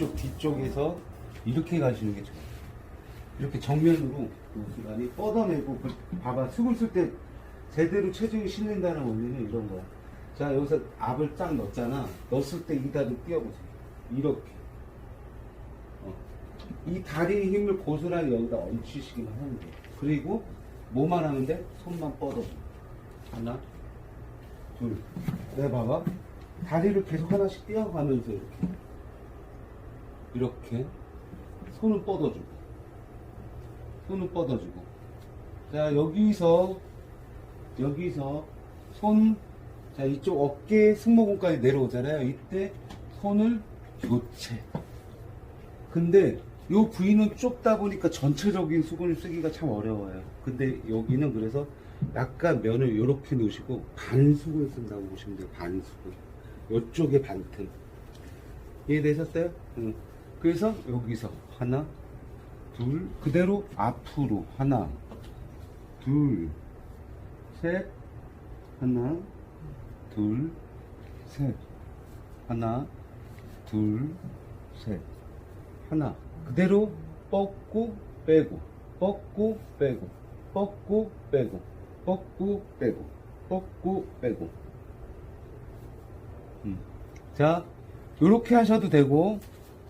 이쪽 뒤쪽에서 이렇게 가시는 게 좋아요. 이렇게 정면으로 많이 뻗어내고 그- 봐봐 숨을 쓸 때 제대로 체중이 실린다는 원리는 이런 거야. 자 여기서 압을 딱 넣었잖아. 넣었을 때 이 다리 띄워보세요. 이렇게. 어. 이 다리 힘을 고스란히 여기다 얹히시기만 하면 돼. 그리고 뭐만 하면 돼? 손만 뻗어. 하나, 둘. 내 봐봐. 다리를 계속 하나씩 띄어가면서 이렇게. 이렇게. 손을 뻗어주고. 손을 뻗어주고. 자, 여기서, 여기서 손, 자, 이쪽 어깨 승모근까지 내려오잖아요. 이때 손을 교체. 근데 요 부위는 좁다 보니까 전체적인 수건을 쓰기가 참 어려워요. 근데 여기는 그래서 약간 면을 이렇게 놓으시고 반수건 쓴다고 보시면 돼요. 반수건. 요쪽에 반틈. 이해되셨어요? 응. 그래서 여기서 하나, 둘, 그대로 앞으로 하나, 둘, 셋, 하나, 둘, 셋, 하나, 둘, 셋, 하나. 그대로 뻗고 빼고, 뻗고 빼고, 뻗고 빼고, 뻗고 빼고, 뻗고 빼고. 음. 자, 요렇게 하셔도 되고,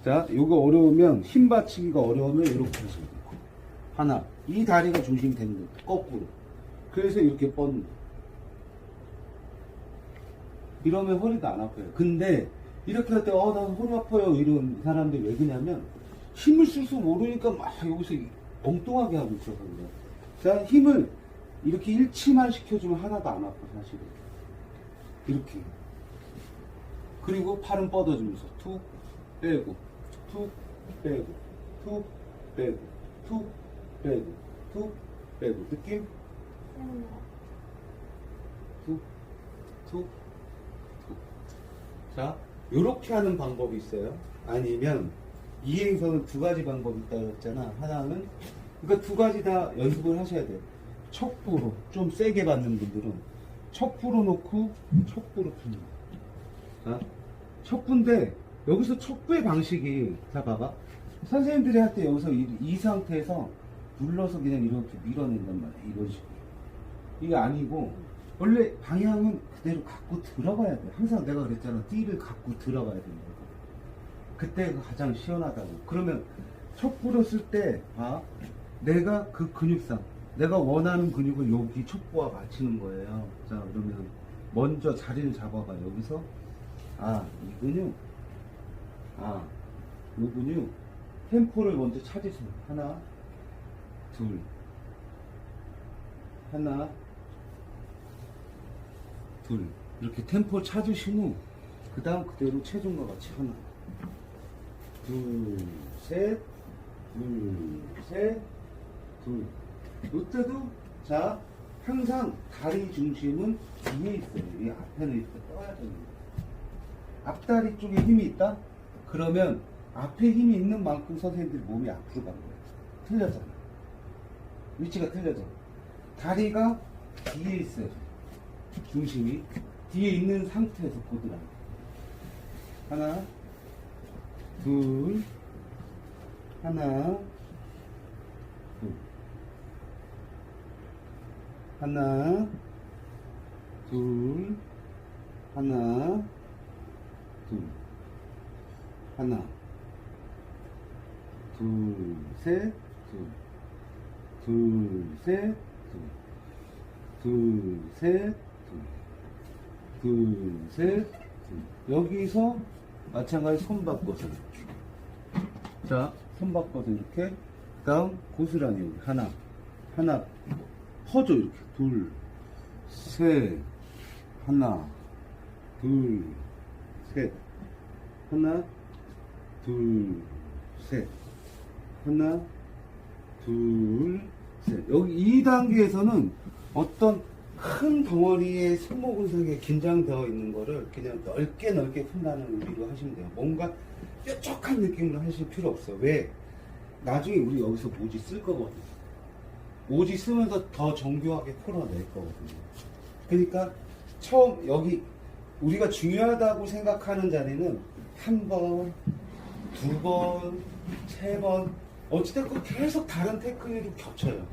자, 요거 어려우면, 힘 받치기가 어려우면 이렇게 하시면 되고. 하나. 이 다리가 중심이 되는 거예요. 거꾸로. 그래서 이렇게 뻗는 거예요. 이러면 허리도 안 아파요. 근데 이렇게 할 때, 어, 나 허리 아파요. 이런 사람들이 왜 그러냐면, 힘을 쓸줄 모르니까 막 여기서 엉뚱하게 하고 있어서요. 자, 힘을 이렇게 일치만 시켜주면 하나도 안 아파, 사실은. 이렇게. 그리고 팔은 뻗어주면서 툭 빼고, 툭 빼고, 툭 빼고, 툭 빼고, 툭 빼고. 느낌? 툭, 툭, 툭. 자, 요렇게 하는 방법이 있어요. 아니면, 이행선은 두 가지 방법이 있다고 했잖아. 하나는, 그러니까 두 가지 다 연습을 하셔야 돼요. 척부로, 좀 세게 받는 분들은, 척부로 놓고, 척부로 거. 자, 척부인데, 여기서 척부의 방식이, 자, 봐봐. 선생님들이 할 때 여기서 이, 이 상태에서 눌러서 그냥 이렇게 밀어낸단 말이야. 이런 식으로. 이게 아니고 원래 방향은 그대로 갖고 들어가야 돼. 항상 내가 그랬잖아. 띠를 갖고 들어가야 된다고. 그때가 가장 시원하다고. 그러면 척부를 쓸 때, 봐. 내가 그 근육상, 내가 원하는 근육을 여기 척부와 맞추는 거예요. 자, 그러면 먼저 자리를 잡아봐. 여기서, 아, 이 근육, 아, 이 근육, 템포를 먼저 찾으세요. 하나, 둘, 하나, 둘. 이렇게 템포 찾으신 후 그 다음 그대로 체중과 같이 하나. 둘 셋 둘 셋 둘. 이때도 자 항상 다리 중심은 뒤에 있어요. 이 앞에는 이렇게 떠야 됩니다. 앞다리 쪽에 힘이 있다? 그러면 앞에 힘이 있는 만큼 선생님들이 몸이 앞으로 가는 거예요. 틀렸잖아 위치가 틀려져 다리가 뒤에 있어요. 중심이. 뒤에 있는 상태에서 고드라 하나 둘 하나 둘. 하나 둘 하나 둘 하나 둘셋둘둘셋둘 둘, 셋, 둘, 둘, 셋, 둘. 여기서 마찬가지 손 바꿔서 이렇게. 자, 손 바꿔서 이렇게. 그 다음 고스란히 여기 하나, 하나, 퍼져 이렇게. 둘, 셋, 하나, 둘, 셋, 하나, 둘, 셋, 하나, 둘, 셋. 여기 이 단계에서는 어떤 큰 덩어리의 승모근상에 긴장되어 있는 거를 그냥 넓게 넓게 푼다는 의미로 하시면 돼요. 뭔가 뾰족한 느낌으로 하실 필요 없어. 왜? 나중에 우리 여기서 모지 쓸 거거든요. 모지 쓰면서 더 정교하게 풀어낼 거거든요. 그러니까 처음 여기 우리가 중요하다고 생각하는 자리는 한 번, 두 번, 세 번, 어찌됐건 계속 다른 테크닉으로 겹쳐요.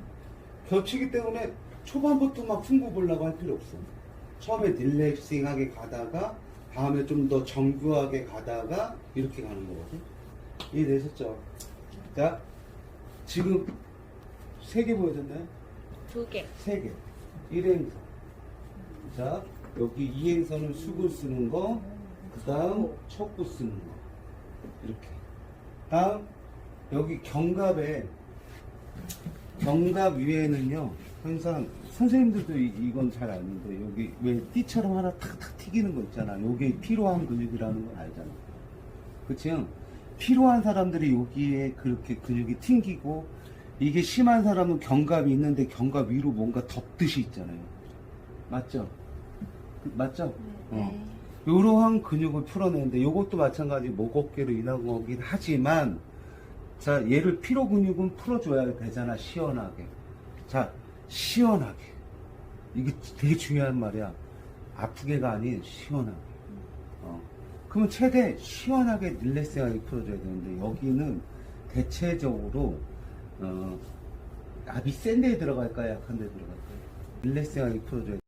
겹치기 때문에 초반부터 막 흉부 보려고 할 필요 없어. 처음에 릴렉싱하게 가다가 다음에 좀 더 정교하게 가다가 이렇게 가는 거거든. 이해되셨죠? 자, 지금 세 개 보여줬나요? 두 개. 세 개. 일행선. 자, 여기 이행선은 수구 쓰는 거, 그 다음 척구 쓰는 거. 이렇게. 다음, 여기 경갑에, 경갑 위에는요, 항상, 선생님들도 이, 이건 잘 아는데, 여기 왜 띠처럼 하나 탁탁 튀기는 거 있잖아. 요게 필요한 근육이라는 걸 알잖아. 그치요? 필요한 사람들이 여기에 그렇게 근육이 튕기고, 이게 심한 사람은 경갑이 있는데 경갑 위로 뭔가 덮듯이 있잖아요. 맞죠? 그- 맞죠? 어. 이러한 근육을 풀어내는데 이것도 마찬가지 목 어깨로 인한 거긴 하지만 자 얘를 피로 근육은 풀어줘야 되잖아 시원하게. 자 시원하게. 이게 되게 중요한 말이야. 아프게가 아닌 시원하게. 어. 그러면 최대 시원하게 릴렉스하게 풀어줘야 되는데 여기는 대체적으로 어, 압이 센 데에 들어갈까 약한 데에 들어갈까? 릴렉스하게 풀어줘야 돼